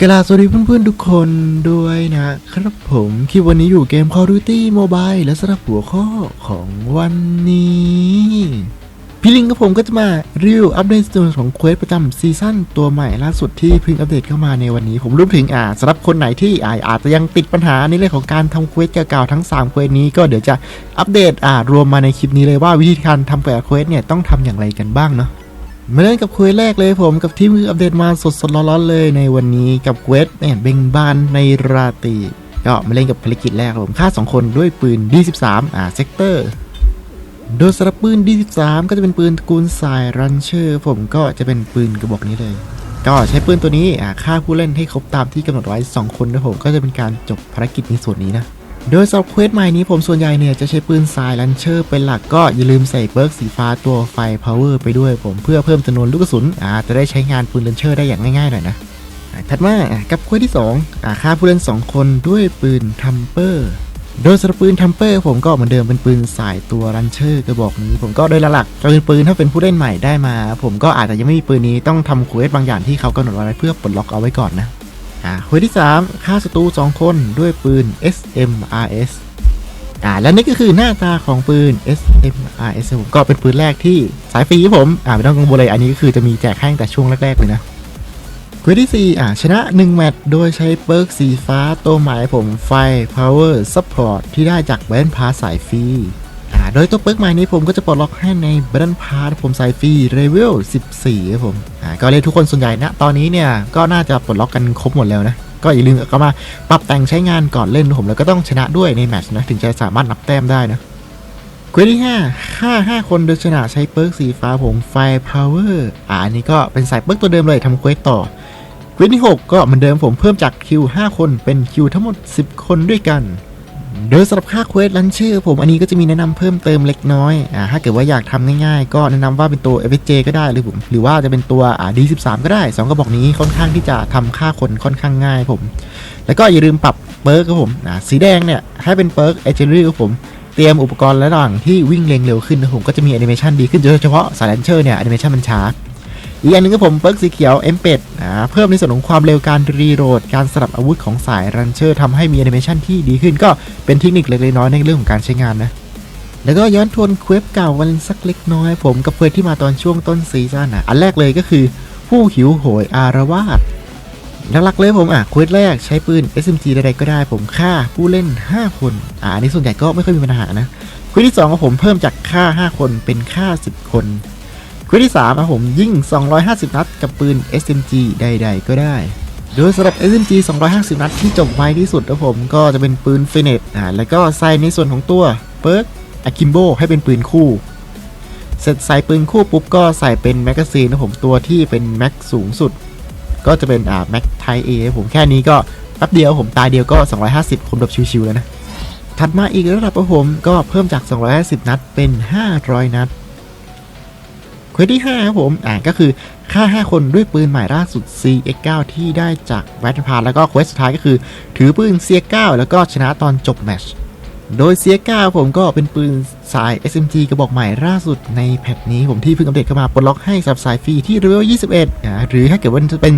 กราสวัสดีเพื่อนๆทุกคนด้วยนะครับผมคลิปวันนี้อยู่เกม Call of Duty Mobile และสำหรับหัวข้อของวันนี้พี่ลิงกับผมก็จะมารีวิวอัปเดตส่วนของเควสประจำซีซั่นตัวใหม่ล่าสุดที่เพิ่งอัปเดตเข้ามาในวันนี้ผมรวมถึงอ่าสำหรับคนไหนที่อาอาจจะยังติดปัญหาในเรื่องของการทำเควสเก่าๆทั้ง3เควสนี้ก็เดี๋ยวจะอัปเดตอ่ารวมมาในคลิปนี้เลยว่าวิธีการทำแต่ละเควสเนี่ยต้องทำอย่างไรกันบ้างเนาะ มาเล่นกับเควสแรกเลยผมกับที่มืออัปเดตมาสดๆร้อนๆเลยในวันนี้กับเควสเนี่ยเบงบานในราตรีก็มาเล่นกับภารกิจแรกผมฆ่า 2 คนด้วยปืน D13 อ่าเซกเตอร์โดยสำหรับปืน D13 ก็จะเป็นปืนตระกูลสายรันเชอร์ผมก็จะเป็นปืนกระบอกนี้เลย ก็ใช้ปืนตัวนี้อ่าฆ่าผู้เล่นให้ครบตามที่กำหนดไว้ 2 คนนะผมก็จะเป็นการจบภารกิจในส่วนนี้นะ โดยสำหรับเควสใหม่นี้ผมส่วนใหญ่เนี่ยจะใช้ปืนสายลันเชอร์เป็นหลักก็อย่าลืมใส่เบิร์กสีฟ้าตัวไฟพาวเวอร์ไปด้วยผมเพื่อเพิ่มจำนวนลูกกระสุนอ่าจะได้ใช้งานปืนลันเชอร์ได้อย่างง่ายๆหน่อยนะถัดมากับเควสที่2อ่าฆ่าผู้เล่น 2 คนด้วยปืนทัมเปอร์โดยสำหรับปืนทัมเปอร์ผมก็เหมือนเดิมเป็นปืนสายตัวรันเชอร์กระบอกนี้ ผมก็โดยหลักจะเป็นปืนถ้าเป็นผู้เล่นใหม่ได้มา ผมก็อาจจะยังไม่มีปืนนี้ต้องทำเควสบางอย่างที่เขากำหนดไว้เพื่อปลดล็อกเอาไว้ก่อนนะ อ่าเควสที่ 3ฆ่าศัตรู2 คนด้วยปืน SMRS อ่าและนี่ก็คือหน้าตาของปืน SMRS ผมก็เป็นปืนแรกที่สายฟรีผมอ่าไม่ต้องกังวลเลยอันนี้ก็คือจะมีแจกให้แต่ช่วงแรกๆเลยนะเควสที่ 4 อ่าชนะ 1 แมตช์โดยใช้เปิร์กสีฟ้าตัวใหม่ผมไฟ Power Support ที่ได้จากแบนพาสายฟรี โดยตัวเปิร์กใหม่นี้ผมก็จะปลดล็อกให้ในแบนพาสผมสายฟรีเลเวล14ครับผมอ่าก็เลยทุกคนส่วนใหญ่นะตอนนี้เนี่ยก็น่าจะปลดล็อกกันครบหมดแล้วนะก็อย่าลืมก็มาปรับแต่งใช้งานก่อนเล่นผมแล้วก็ต้องชนะด้วยในแมตช์นะถึงจะสามารถนับแต้มได้นะเควสที่5ฆ่า5คนโดยชนะใช้เปิร์กสีฟ้าผมไฟพาวเวอร์อ่าอันนี้ก็เป็นสายเปิร์กตัวเดิมเลยทำเควสต่อเควสที่ 6 ก็เหมือนเดิมผมเพิ่มจากคิว5คนเป็นคิวทั้งหมด 10 คนด้วยกัน โดยสำหรับค่าเควสลันเชอร์ผมอันนี้ก็จะมีแนะนำเพิ่มเติมเล็กน้อยอ่าถ้าเกิดว่าอยากทำง่ายๆ ก็แนะนำว่าเป็นตัว FJ ก็ได้หรือผมหรือว่าจะเป็นตัวอ่า D13 ก็ได้ 2 กระบอกนี้ค่อนข้างที่จะทำค่าคนค่อนข้างง่ายผม แล้วก็อย่าลืมปรับเปิร์กครับผมอ่าสีแดงเนี่ยให้เป็นเปิร์กเอเจอรี่ครับผมเตรียมอุปกรณ์ระหว่างที่วิ่งเร็งเร็วขึ้นนะผมก็จะมีแอนิเมชันดีขึ้นโดยเฉพาะสายลันเชอร์เนี่ยแอนิเมชันมันช้า อีกอันหนึงก็ผมเปิร์กสีเขียวเอ็มเป็ดอ่าเพิ่มในส่วนของความเร็วการรีโหลดการสลับอาวุธของสายรันเชอร์ทำให้มีแอนิเมชันที่ดีขึ้นก็เป็นเทคนิคเล็กๆน้อยๆในเรื่องของการใช้งานนะแล้วก็ย้อนทวนเควฟเก่าวันสักเล็กน้อย ผมกับเพื่อนที่มาตอนช่วงต้นซีซั่นอะอันแรกเลยก็คือผู้หิวโหยอารวาสหลักๆเลยผมอะเควสแรกใช้ปืน SMG ใดๆก็ได้ผมฆ่าผู้เล่น 5 คนอ่าอันนี้ส่วนใหญ่ก็ไม่ค่อยมีปัญหานะเควสที่2ของผมเพิ่มจากฆ่า 5 คนเป็นฆ่า 10 คน ควสที่3อะผมยิง 250 นัดกับปืน SMG ใด ๆ ก็ได้ โดยสำหรับ SMG 250 นัดที่จบไวที่สุดนะผมก็จะเป็นปืนฟินเนตอ่าแล้วก็ใส่ในส่วนของตัวเปิร์กอะคิมโบให้เป็นปืนคู่ เสร็จใส่ปืนคู่ปุ๊บก็ใส่เป็นแมกกาซีนนะผมตัวที่เป็นแม็กสูงสุด ก็จะเป็นอ่าแม็กไทเอผมแค่นี้ก็แป๊บเดียวผมตายเดียวก็ 250คนแบบชิวๆแล้วนะ ถัดมาอีกระดับผมก็เพิ่มจาก 250 นัดเป็น 500 นัด ควสที่ 5 ครับผม อ่าก็คือฆ่า 5 คนด้วยปืนใหม่ล่าสุด CX9 ที่ได้จากแวตพาแล้วก็เควสสุดท้ายก็คือ ถือปืน CX9 แล้วก็ชนะตอนจบแมช โดย CX9 ผมก็เป็นปืนสาย SMG กระบอกใหม่ล่าสุดในแพทนี้ผมที่เพิ่งอัปเดตเข้ามาปลดล็อกให้สับสายฟรีที่เลเวล21หรือถ้าเกิดว่าจะเป็น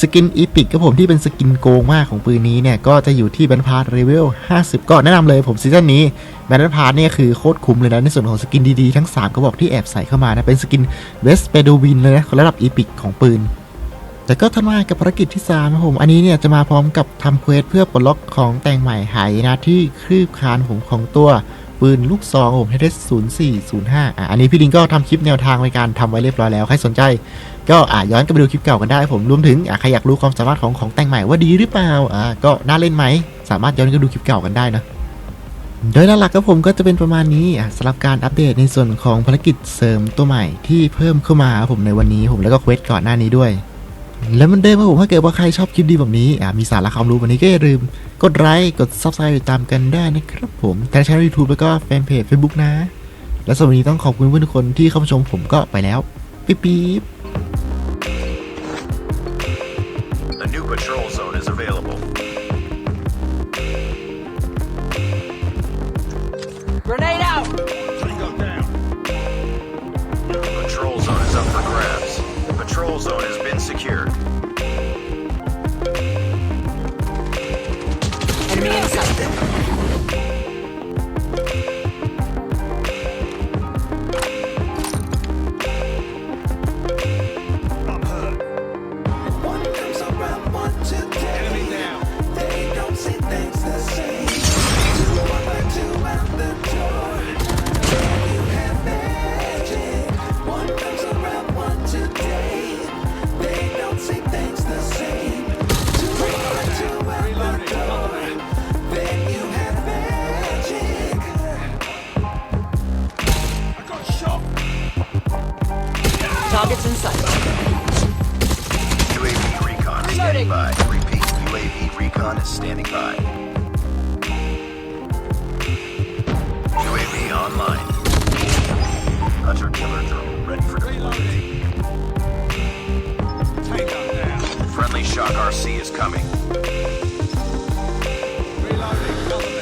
สกินอีพิกก็ผมที่เป็นสกินโกงมากของปืนนี้เนี่ย ก็จะอยู่ที่แบนพาร์เลเวล50 ก็แนะนำเลยผมซีซั่นนี้แบนพาร์เนี่ยคือโคตรคุ้มเลยนะ ในส่วนของสกินดีๆ ทั้ง 3 กระบอกที่แอบใส่เข้ามานะเป็นสกินเวสเปโดวินเลยนะระดับอีพิกของปืน แต่ก็ถัดมากับภารกิจที่3นะผม อันนี้เนี่ยจะมาพร้อมกับทำเควสเพื่อปลดล็อกของแต่งใหม่หายนะที่คลืบคานผมของตัวปืนลูกซองผม HS0405 อะอันนี้พี่ลิงก็ทำคลิปแนวทางในการทำไว้เรียบร้อยแล้ว ใครสนใจ ก็อะย้อนกลับไปดูคลิปเก่ากันได้ผมรวมถึงอะใครอยากรู้ความสามารถของของแต่งใหม่ว่าดีหรือเปล่าอะก็น่าเล่นไหม สามารถย้อนกลับดูคลิปเก่ากันได้นะโดยหลักๆก็ผมก็จะเป็นประมาณนี้สำหรับการอัปเดตในส่วนของภารกิจเสริมตัวใหม่ที่เพิ่มเข้ามาครับผมในวันนี้ผมแล้วก็เควสก่อนหน้านี้ด้วย แล้วมันเดิมครับผมถ้าเกิดว่าใครชอบคลิปดีแบบนี้อ่ามีสาระความรู้วันนี้ก็อย่าลืม กดไลค์กด subscribe ติดตามกันได้นะครับผมทางช่องยูทูบแล้วก็แฟนเพจ Facebook นะ และสำหรับวันนี้ต้องขอบคุณเพื่อนทุกคนที่เข้ามาชมผมก็ไปแล้ว ปิ๊บ Targets in sight. UAV recon Reloading. standing by. Repeat, UAV recon is standing by. UAV online. Hunter killer drone ready for deployment. Friendly Shock RC is coming. Hunter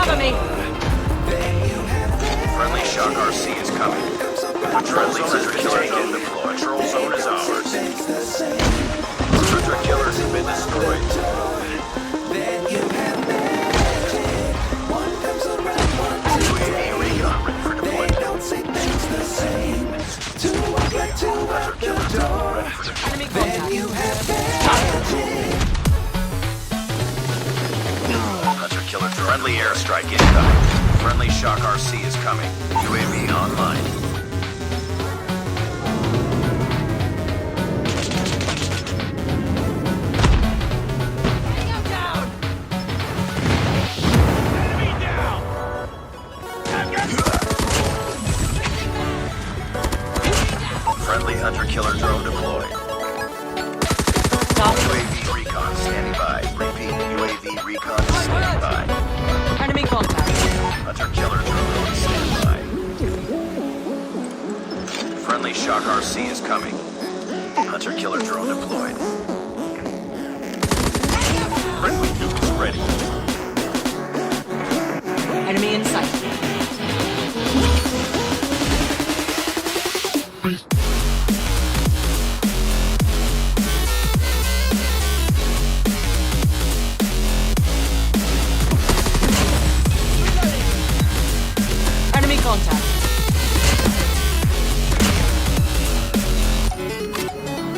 Cover me. Friendly shock RC is coming. Control zone is killer drone deployed. Control zone is ours. Friendly incoming. Friendly shock RC is coming. UAV online. Killer drone deployed. UAV recon standing by. Repeat. UAV recon Hunter killer drone standby. Friendly shock RC is coming. Hunter killer drone deployed. Friendly nuke is ready.